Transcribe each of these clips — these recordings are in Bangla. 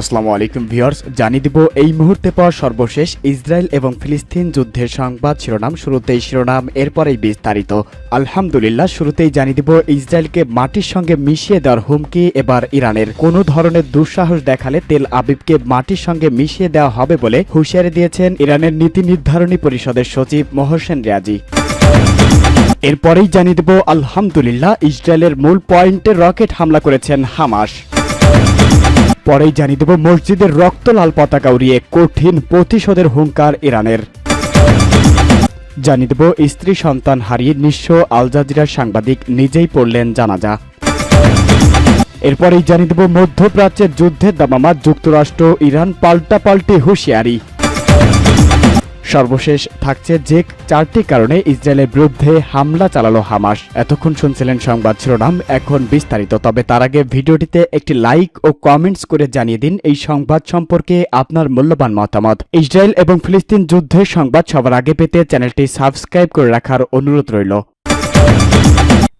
আসসালামু আলাইকুম ভিউয়ার্স, জানিয়ে দিব এই মুহূর্তে পাওয়া সর্বশেষ ইসরায়েল এবং ফিলিস্তিন যুদ্ধের সংবাদ শিরোনাম, শুরুতেই শিরোনাম, এরপরেই বিস্তারিত। আলহামদুলিল্লাহ, শুরুতেই জানিয়ে দিব ইসরায়েলকে মাটির সঙ্গে মিশিয়ে দেওয়ার হুমকি, এবার ইরানের। কোনো ধরনের দুঃসাহস দেখালে তেল আবিবকে মাটির সঙ্গে মিশিয়ে দেওয়া হবে বলে হুঁশিয়ারি দিয়েছেন ইরানের নীতি নির্ধারণী পরিষদের সচিব মোহসেন রিয়াজি। এরপরেই জানিয়ে দেব আলহামদুলিল্লাহ, ইসরায়েলের মূল পয়েন্টে রকেট হামলা করেছেন হামাস। পরেই জানিয়ে দেব, মসজিদের রক্ত লাল পতাকা উড়িয়ে কঠিন প্রতিশোধের হুঙ্কার ইরানের। জানিয়ে দেব, স্ত্রী সন্তান হারিয়ে নিঃস্ব আল জাজিরার সাংবাদিক নিজেই পড়লেন জানাজা। এরপরেই জানিয়ে দেব, মধ্যপ্রাচ্যের যুদ্ধের দামামা, যুক্তরাষ্ট্র, ইরান পাল্টাপাল্টি হুঁশিয়ারি। সর্বশেষ থাকছে যে চারটি কারণে ইসরায়েলের বিরুদ্ধে হামলা চালালো হামাস। এতক্ষণ শুনছিলেন সংবাদ শিরোনাম, এখন বিস্তারিত। তবে তার আগে ভিডিওটিতে একটি লাইক ও কমেন্টস করে জানিয়ে দিন এই সংবাদ সম্পর্কে আপনার মূল্যবান মতামত। ইসরায়েল এবং ফিলিস্তিন যুদ্ধের সংবাদ সবার আগে পেতে চ্যানেলটি সাবস্ক্রাইব করে রাখার অনুরোধ রইল।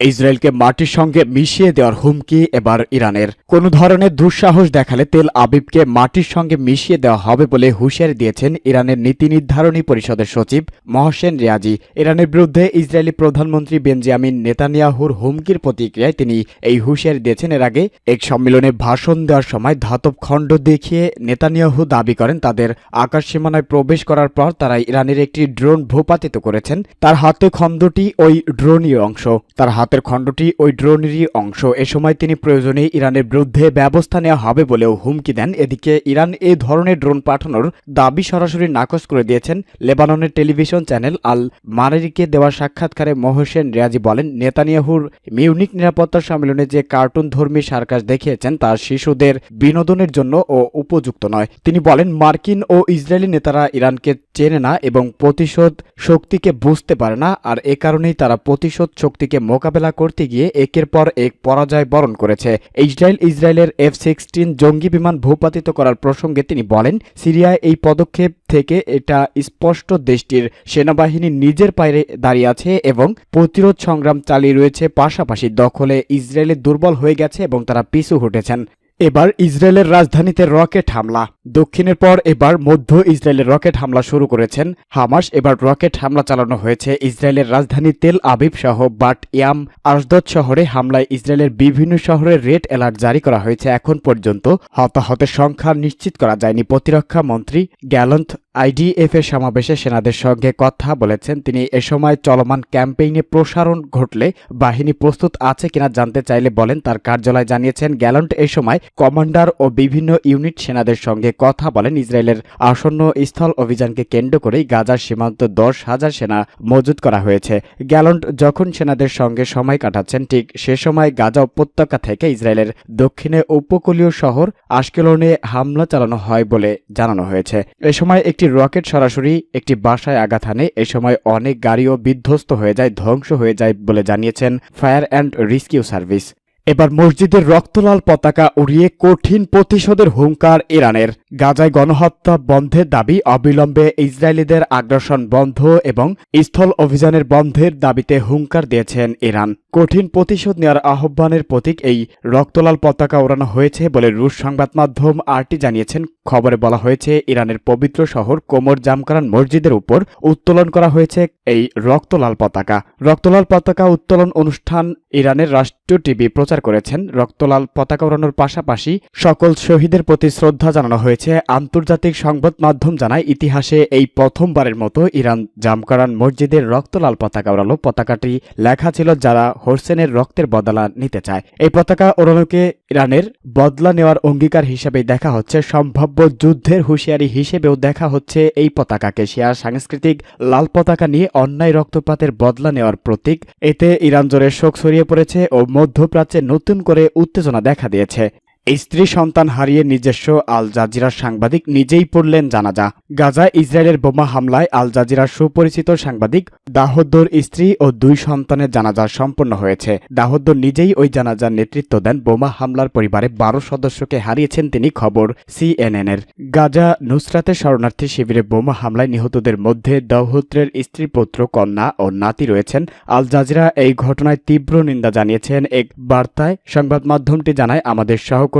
ইসরায়েলকে মাটির সঙ্গে মিশিয়ে দেওয়ার হুমকি এবার ইরানের। কোনো ধরনের দুঃসাহস দেখালে তেল আবিবকে মাটির সঙ্গে মিশিয়ে দেওয়া হবে বলে হুঁশিয়ারি দিয়েছেন ইরানের নীতি নির্ধারণী পরিষদের সচিব মহসেন রিয়াজি। ইরানের বিরুদ্ধে ইসরায়েলি প্রধানমন্ত্রী বেঞ্জামিন নেতানিয়াহুর হুমকির প্রতিক্রিয়ায় তিনি এই হুঁশিয়ারি দিয়েছেন। এর আগে এক সম্মেলনে ভাষণ দেওয়ার সময় ধাতব খণ্ড দেখিয়ে নেতানিয়াহু দাবি করেন, তাদের আকাশ সীমানায় প্রবেশ করার পর তারা ইরানের একটি ড্রোন ভূপাতিত করেছেন। তার হাতে খণ্ডটি ওই ড্রোনই অংশ। তার হাতের খণ্ডটি ওই ড্রোনেরই অংশ। এ সময় তিনি প্রয়োজনে ইরানের বিরুদ্ধে ব্যবস্থা নেওয়া হবে বলেও হুমকি দেন। এদিকে ইরান এ ধরনের ড্রোন পাঠানোর দাবি সরাসরি নাকচ করে দিয়েছেন লেবাননের টেলিভিশন চ্যানেল আল মারেরিকে দেওয়া সাক্ষাৎকারে মহসেন রিয়াজি বলেন, নেতানিয়াহুর মিউনিক নিরাপত্তা সম্মেলনে যে কার্টুন ধর্মী সার্কাস দেখিয়েছেন তা শিশুদের বিনোদনের জন্য ও উপযুক্ত নয়। তিনি বলেন, মার্কিন ও ইসরায়েলি নেতারা ইরানকে চেনে না এবং প্রতিশোধ শক্তিকে বুঝতে পারে না, আর এ কারণেই তারা প্রতিশোধ শক্তিকে মোকাবেলা করতে গিয়ে একের পর এক পরাজয় বরণ করেছে। ইসরায়েল, ইসরায়েলের এফ সিক্সটিন জঙ্গি বিমান ভূপাতিত করার প্রসঙ্গে তিনি বলেন, সিরিয়ায় এই পদক্ষেপ থেকে এটা স্পষ্ট দেশটির সেনাবাহিনী নিজের পায়ে দাঁড়িয়ে আছে এবং প্রতিরোধ সংগ্রাম চালিয়ে রয়েছে। পাশাপাশি দখলে ইসরায়েলের দুর্বল হয়ে গেছে এবং তারা পিছু হটেছেন। এবার ইসরায়েলের রাজধানীতে রকেট হামলা। দক্ষিণের পর এবার মধ্য ইসরায়েলের রকেট হামলা শুরু করেছেন হামাস। এবার রকেট হামলা চালানো হয়েছে ইসরায়েলের রাজধানী তেল আবিব সহ বাট ইয়াম আসদত শহরে হামলায় ইসরায়েলের বিভিন্ন শহরে রেড অ্যালার্ট জারি করা হয়েছে। এখন পর্যন্ত হতাহতের সংখ্যা নিশ্চিত করা যায়নি। প্রতিরক্ষা মন্ত্রী গ্যালন্থ আইডিএফ এর সমাবেশে সেনাদের সঙ্গে কথা বলেছেন। তিনি এ সময় চলমান ক্যাম্পেইনে প্রসারণ ঘটলে বাহিনী প্রস্তুত আছে কিনা জানতে চাইলে বলেন, তার কার্যালয় জানিয়েছেন, গ্যালন্ট এ সময় কমান্ডার ও বিভিন্ন ইউনিট সেনাদের সঙ্গে কথা বলেন। ইসরায়েলের আসন্ন স্থল অভিযানকে কেন্দ্র করেই গাজার সীমান্ত দশ হাজার সেনা মজুত করা হয়েছে। গ্যালন্ট যখন সেনাদের সঙ্গে সময় কাটাচ্ছেন, ঠিক সে সময় গাজা উপত্যকা থেকে ইসরায়েলের দক্ষিণে উপকূলীয় শহর আশকেলনে হামলা চালানো হয় বলে জানানো হয়েছে। এ সময় একটি রকেট সরাসরি একটি বাসায় আঘাত হানে। এ সময় অনেক গাড়িও বিধ্বস্ত হয়ে যায়, ধ্বংস হয়ে যায় বলে জানিয়েছেন ফায়ার অ্যান্ড রেস্কিউ সার্ভিস। এবার মসজিদের রক্তলাল পতাকা উড়িয়ে কঠিন প্রতিশোধের হুঙ্কার ইরানের। গাজায় গণহত্যা বন্ধের দাবি অবিলম্বে ইসরায়েলিদের আগ্রাসন বন্ধ এবং স্থল অভিযানের বন্ধের দাবিতে হুঙ্কার দিয়েছেন ইরান। কঠিন প্রতিশোধ নেওয়ার আহ্বানের প্রতীক এই রক্তলাল পতাকা ওড়ানো হয়েছে বলে রুশ সংবাদ মাধ্যম আরটি জানিয়েছেন। খবরে বলা হয়েছে, ইরানের পবিত্র শহর কোমর জামকারান মসজিদের উপর উত্তোলন করা হয়েছে এই রক্তলাল পতাকা। রক্তলাল পতাকা উত্তোলন অনুষ্ঠান ইরানের রাষ্ট্রীয় টিভি প্রচার করেছেন। রক্তলাল পতাকা ওড়ানোর পাশাপাশি সকল শহীদের প্রতি শ্রদ্ধা জানানো হয়েছে। আন্তর্জাতিক সংবাদ মাধ্যম জানায়, ইতিহাসে এই প্রথমবারের মতো ইরান জামকারান মসজিদের রক্তলাল পতাকা ওড়ালো পতাকাটি লেখা ছিল যারা হোসেনের রক্তের বদলা নিতে চায়। এই পতাকা ওড়ানোকে ইরানের বদলা নেওয়ার অঙ্গীকার হিসেবে দেখা হচ্ছে, সম্ভাব্য যুদ্ধের হুঁশিয়ারি হিসেবেও দেখা হচ্ছে এই পতাকাকে। শিয়া সাংস্কৃতিক লাল পতাকা নিয়ে অন্যায় রক্তপাতের বদলা নেওয়ার প্রতীক। এতে ইরান জোরে শোক ছড়িয়ে পড়েছে ও মধ্যপ্রাচ্যে নতুন করে উত্তেজনা দেখা দিয়েছে। স্ত্রী সন্তান হারিয়ে নিজস্ব আল জাজিরার সাংবাদিক নিজেই পড়লেন জানাজা। গাজায় ইসরায়েলের বোমা হামলায় আল জাজিরার সুপরিচিত সাংবাদিক দাহদ্দর স্ত্রী ও দুই সন্তানের জানাজা সম্পন্ন হয়েছে। দাহদ্দর নিজেই ওই জানাজার নেতৃত্ব দেন। বোমা হামলার পরিবারে বারো সদস্যকে হারিয়েছেন তিনি খবর সিএনএন এর গাজা নুসরাতের শরণার্থী শিবিরে বোমা হামলায় নিহতদের মধ্যে দাহদ্রের স্ত্রী পুত্র, কন্যা ও নাতি রয়েছেন। আল জাজিরা এই ঘটনায় তীব্র নিন্দা জানিয়েছেন। এক বার্তায় সংবাদ মাধ্যমটি জানায়, আমাদের সহকর্মী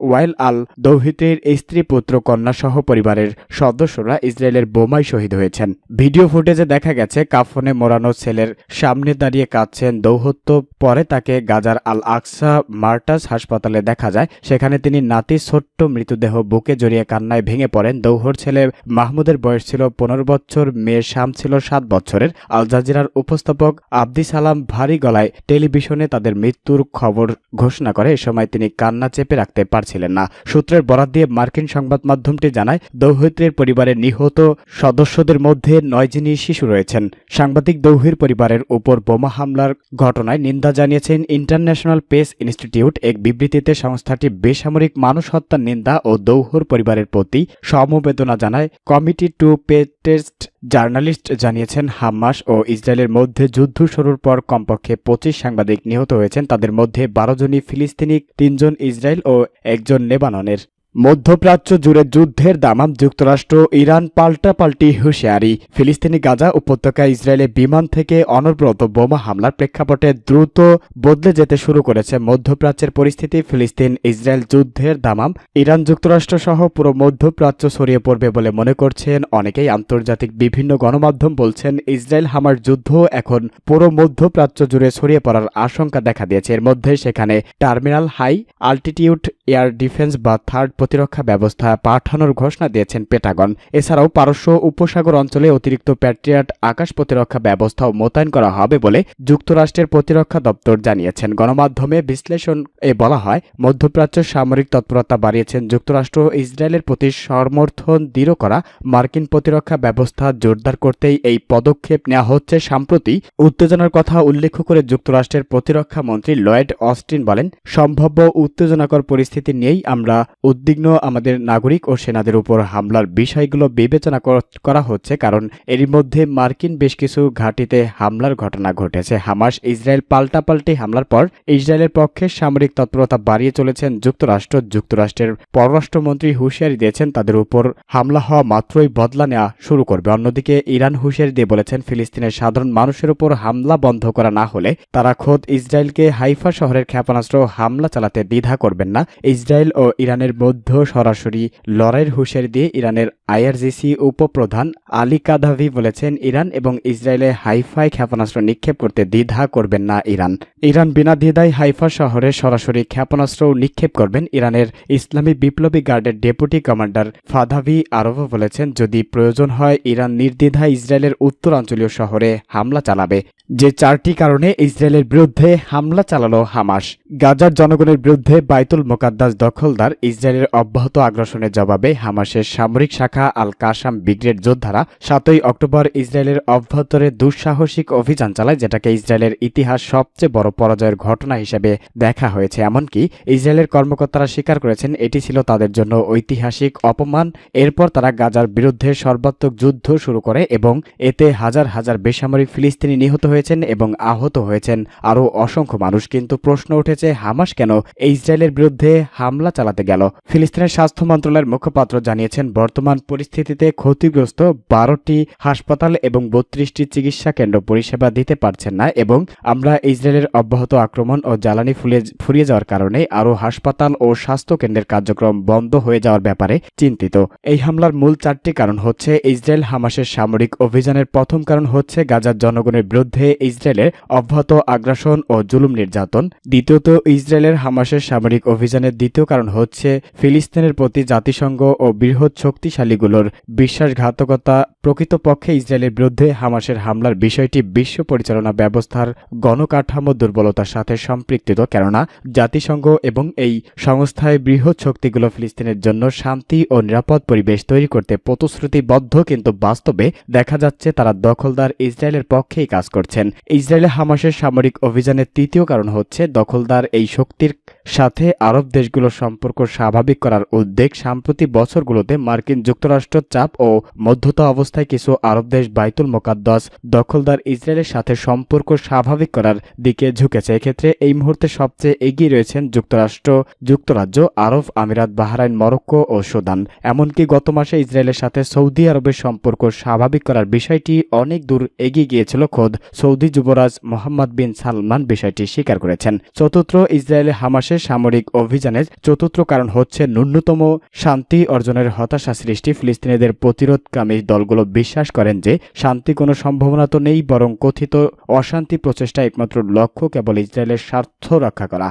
ওয়াইল আল দৌহিত্রের স্ত্রী, পুত্র, কন্যা সহ পরিবারের সদস্যরা ইসরায়েলের বোমায় শহীদ হয়েছেন। ভিডিও ফুটেজে দেখা গেছে, কাফনে মোড়ানো ছেলের সামনে দাঁড়িয়ে কাঁদছেন দৌহত্য। পরে তাকে গাজার আল আকসা মার্টাস হাসপাতালে দেখা যায়, সেখানে তিনি নাতি ছোট্ট মৃতদেহ বুকে জড়িয়ে কান্নায় ভেঙে পড়েন। দৌহর ছেলে মাহমুদের বয়স ছিল পনেরো বছর, মেয়ের শাম ছিল সাত বছরের। আল জাজিরার উপস্থাপক আব্দি সালাম ভারী গলায় টেলিভিশনে তাদের মৃত্যুর খবর ঘোষণা করে। এ সময় তিনি কান্না চেপে রাখতে পারছিলেন না। সূত্রের বরাত দিয়ে মার্কিন সংবাদ মাধ্যমটি জানায়, দৌহিত্রের পরিবারের নিহত সদস্যদের মধ্যে নয় যিনি শিশু রয়েছেন। সাংবাদিক দৌহির পরিবারের উপর বোমা হামলার ঘটনায় নিন্দা জানিয়েছেন ইন্টারন্যাশনাল পেস ইনস্টিটিউট। এক বিবৃতিতে সংস্থাটি বেসামরিক মানুষ হত্যার নিন্দা ও দৌহর পরিবারের প্রতি সমবেদনা জানায়, committee to Protect Journalist জানিয়েছেন, হাম্মাস ও ইসরায়েলের মধ্যে যুদ্ধ শুরুর পর কমপক্ষে পঁচিশ সাংবাদিক নিহত হয়েছেন। তাদের মধ্যে বারো জনই ফিলিস্তিনি, তিনজন ইসরায়েল ও একজন লেবাননের। মধ্যপ্রাচ্য জুড়ে যুদ্ধের দামাম যুক্তরাষ্ট্র ইরান পাল্টাপাল্টি হুঁশিয়ারি। ফিলিস্তিনি গাজা উপত্যকায় ইসরায়েলে বিমান থেকে অনবরত বোমা হামলার প্রেক্ষাপটে দ্রুত বদলে যেতে শুরু করেছে মধ্যপ্রাচ্যের পরিস্থিতি। ফিলিস্তিন ইসরায়েল যুদ্ধের দামাম ইরান যুক্তরাষ্ট্র সহ পুরো মধ্যপ্রাচ্য ছড়িয়ে পড়বে বলে মনে করছেন অনেকেই। আন্তর্জাতিক বিভিন্ন গণমাধ্যম বলছেন, ইসরায়েল হামার যুদ্ধ এখন পুরো মধ্যপ্রাচ্য জুড়ে ছড়িয়ে পড়ার আশঙ্কা দেখা দিয়েছে। এর মধ্যে সেখানে terminal high, altitude, air defence বা থার্ড প্রতিরক্ষা ব্যবস্থা পাঠানোর ঘোষণা দিয়েছেন পেটাগন। এছাড়াও পারস্য উপসাগর অঞ্চলে অতিরিক্ত প্যাট্রিয়াট আকাশ প্রতিরক্ষা ব্যবস্থাও মোতায়েন করা হবে বলে যুক্তরাষ্ট্রের প্রতিরক্ষা দপ্তর জানিয়েছেন। গণমাধ্যমে বিশ্লেষণ এ বলা হয়, মধ্যপ্রাচ্য সামরিক তৎপরতা বাড়িয়েছেন যুক্তরাষ্ট্র, ইসরায়েলের প্রতি সমর্থন দৃঢ় করা, মার্কিন প্রতিরক্ষা ব্যবস্থা জোরদার করতেই এই পদক্ষেপ নেওয়া হচ্ছে সম্প্রতি। উত্তেজনার কথা উল্লেখ করে যুক্তরাষ্ট্রের প্রতিরক্ষা মন্ত্রী লয়েড অস্টিন বলেন, সম্ভাব্য উত্তেজনাকর পরিস্থিতি নিয়েই আমরা উদ্বিগ্ন। আমাদের নাগরিক ও সেনাদের উপর হামলার বিষয়গুলো বিবেচনা করা হচ্ছে কারণ এরই মধ্যে মার্কিন বেশ কিছু ঘাঁটিতে হামলার ঘটনা ঘটেছে। হামাস ইসরায়েল পাল্টাপাল্টি হামলার পর ইসরায়েলের পক্ষে সামরিক তৎপরতা বাড়িয়ে চলেছেন যুক্তরাষ্ট্র। যুক্তরাষ্ট্রের পররাষ্ট্রমন্ত্রী হুঁশিয়ারি দিয়েছেন, তাদের উপর হামলা হওয়া মাত্রই বদলা নেওয়া শুরু করবে। অন্যদিকে ইরান হুঁশিয়ারি দিয়ে বলেছেন, ফিলিস্তিনের সাধারণ মানুষের উপর হামলা বন্ধ করা না হলে তারা খোদ ইসরায়েলকে হাইফা শহরের ক্ষেপণাস্ত্র হামলা চালাতে দ্বিধা করবেন না। ইসরায়েল ও ইরানের মধ্যে সরাসরি লড়াইয়ের হুঁশিয়ারি দিয়ে ইরানের আইআরজিসি উপপ্রধান আলী কাদাভি বলেছেন, ইরান এবং ইসরায়েলে হাইফাই ক্ষেপণাস্ত্র নিক্ষেপ করতে দ্বিধা করবেন না ইরান। ইরান বিনা দ্বিধায় হাইফা শহরে সরাসরি ক্ষেপণাস্ত্র নিক্ষেপ করবেন ইরানের ইসলামী বিপ্লবী গার্ডের ডেপুটি কমান্ডার ফাদাভি আরবও বলেছেন, যদি প্রয়োজন হয় ইরান নির্দ্বিধায় ইসরায়েলের উত্তরাঞ্চলীয় শহরে হামলা চালাবে। যে চারটি কারণে ইসরায়েলের বিরুদ্ধে হামলা চালালো হামাস। গাজার জনগণের বিরুদ্ধে বাইতুল মোকাদ্দাস দখলদার ইসরায়েলের অব্যাহত আগ্রাসনের জবাবে হামাসের সামরিক শাখা আল কাসাম ব্রিগেড যোদ্ধারা সাতই অক্টোবর ইসরায়েলের অভ্যন্তরে দুঃসাহসিক অভিযান চালায়, যেটাকে ইসরায়েলের ইতিহাস সবচেয়ে বড় পরাজয়ের ঘটনা হিসেবে দেখা হয়েছে। এমনকি ইসরায়েলের কর্মকর্তারা স্বীকার করেছেন, এটি ছিল তাদের জন্য ঐতিহাসিক অপমান। এরপর তারা গাজার বিরুদ্ধে সর্বাত্মক যুদ্ধ শুরু করে এবং এতে হাজার হাজার বেসামরিক ফিলিস্তিনি নিহত হয়েছেন এবং আহত হয়েছেন আরও অসংখ্য মানুষ। কিন্তু প্রশ্ন উঠেছে হামাস কেন ইসরায়েলের বিরুদ্ধে হামলা চালাতে গেল। ফিলিস্তিনের স্বাস্থ্য মন্ত্রণালয়ের মুখপাত্র জানিয়েছেন, বর্তমান পরিস্থিতিতে ক্ষতিগ্রস্ত বারোটি হাসপাতাল এবং বত্রিশটি চিকিৎসা কেন্দ্র পরিষেবা দিতে পারছেন না এবং আমরা ইসরায়েলের অব্যাহত আক্রমণ ও জ্বালানি ফুলিয়ে ফুরিয়ে যাওয়ার কারণে আরও হাসপাতাল ও স্বাস্থ্য কেন্দ্রের কার্যক্রম বন্ধ হয়ে যাওয়ার ব্যাপারে চিন্তিত। এই হামলার মূল চারটি কারণ হচ্ছে ইসরায়েল হামাসের সামরিক অভিযানের প্রথম কারণ হচ্ছে গাজার জনগণের বিরুদ্ধে ইসরায়েলের অব্যাহত আগ্রাসন ও জুলুম নির্যাতন। দ্বিতীয়ত ইসরায়েলের হামাসের সামরিক অভিযানের দ্বিতীয় কারণ হচ্ছে ফিলিস্তিনের প্রতি জাতিসংঘ ও বৃহৎ শক্তিশালীগুলোর বিশ্বাসঘাতকতা। প্রকৃতপক্ষে ইসরায়েলের বিরুদ্ধে হামাসের হামলার বিষয়টি বিশ্ব পরিচালনা ব্যবস্থার গণকাঠামো দুর্বলতার সাথে সম্পৃক্ত, কেননা জাতিসংঘ এবং এই সংস্থায় বৃহৎ শক্তিগুলো ফিলিস্তিনের জন্য শান্তি ও নিরাপদ পরিবেশ তৈরি করতে প্রতিশ্রুতিবদ্ধ, কিন্তু বাস্তবে দেখা যাচ্ছে তারা দখলদার ইসরায়েলের পক্ষেই কাজ করছেন। ইসরায়েলে হামাসের সামরিক অভিযানের তৃতীয় কারণ হচ্ছে দখলদার এই শক্তির সাথে আরব দেশগুলোর সম্পর্ক স্বাভাবিক করার উদ্বেগ সাম্প্রতিক বছরগুলোতে মার্কিন যুক্তরাষ্ট্র চাপ ও মধ্যতা অবস্থায় কিছু আরব দেশ বাইতুল মোকাদ্দাস দখলদার ইসরায়েলের সাথে সম্পর্ক স্বাভাবিক করার দিকে ঝুঁকেছে। এক্ষেত্রে এই মুহূর্তে সবচেয়ে এগিয়ে রয়েছেন যুক্তরাষ্ট্র, যুক্তরাজ্য, আরব আমিরাত, বাহরাইন, মরক্কো ও সুদান। এমনকি গত মাসে ইসরায়েলের সাথে সৌদি আরবের সম্পর্ক স্বাভাবিক করার বিষয়টি অনেক দূর এগিয়ে গিয়েছিল খোদ সৌদি যুবরাজ মোহাম্মদ বিন সালমান বিষয়টি স্বীকার করেছেন। চতুর্থ ইসরায়েলে হামাসের সামরিক অভিযানের চতুর্থ কারণ হচ্ছে ন্যূনতম শান্তি অর্জনের হতাশা সৃষ্টি। ফিলিস্তিনিদের প্রতিরোধকামী দলগুলো বিশ্বাস করেন যে শান্তি কোনো সম্ভাবনা তো নেই, বরং কথিত অশান্তি প্রচেষ্টা একমাত্র লক্ষ্য, কেবল ইসরায়েলের স্বার্থ রক্ষা করা।